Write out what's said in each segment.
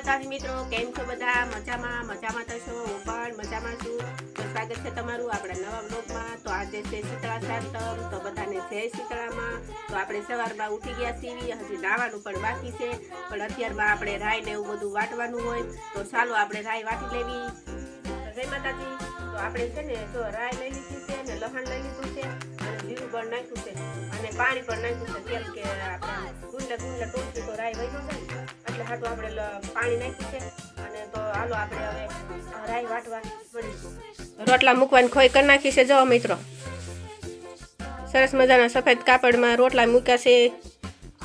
માતાજી મિત્રો. કેમ છો બધા? મજામાં? મજામાં છો? હું પણ મજામાં છું. તો સ્વાગત છે તમારું આપણા નવા બ્લોગમાં તો આજે છે શીતળા સાતમ. તો બધાને જય શીતળામાં. તો આપણે સવારમાં ઉઠી ગયા સીવી હજી નાવાનું પણ બાકી છે. પણ અત્યારમાં આપણે રાઈ ને એવું બધું વાટવાનું હોય. તો ચાલો આપણે રાઈ વાટી લેવી. જય માતાજી. તો આપણે છે ને જો રાઈ લઈ લીધી છે ને લહણ લઈ લીધું છે અને જીરું પણ નાખ્યું છે. અને પાણી પણ નાખ્યું છે. કેમ કે આપણે ગુંડલા ગુંડલા ટોપી તો રાઈ વહી એટલે હાટું આપણે પાણી નાખી છે. અને તો હાલો આપણે હવે રાઈ વાટવા મળીશું રોટલા મૂકવાની ખોઈ કરી નાખી છે. જો મિત્રો. સરસ મજાના સફેદ કાપડમાં રોટલા મૂક્યા છે.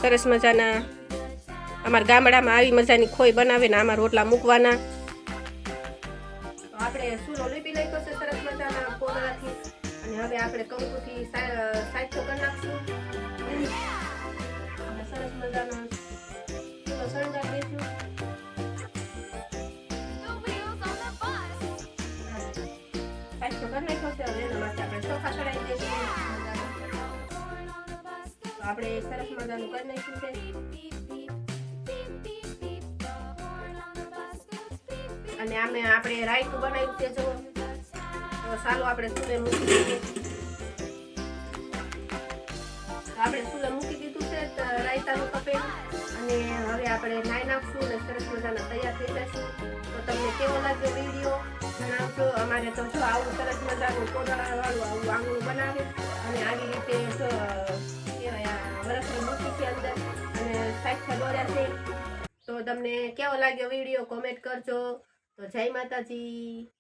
સરસ મજાના અમારા ગામડામાં આવી મજાની ખોઈ બનાવે ને આમાં રોટલા મૂકવાના. આપણે સૂરો લીપી નાખ્યો છે સરસ મજાના કોદળાથી અને હવે આપણે કંકુથી સાચો કરી નાખશું. આપણે સરસ મજાનું કરી નાખ્યું છે અને આમે આપણે રાયતું બનાવ્યું છે જો તો ચાલો આપણે ચૂલે મૂકી દઈએ તો આપણે ચૂલે મૂકી દીધું છે તો રાયતાનું કપેલું અને હવે આપણે નાઈ નાખશું અને સરસ મજાના તૈયાર થઈ જશું તો તમને કેવો લાગ્યો વીડિયો જણાવજો અમારે તો જો આવું સરસ મજાનું કોદળાવાળું આવું આંગણું તમને કેવો લાગ્યો વીડિયો? કોમેન્ટ કરજો. તો જય માતાજી.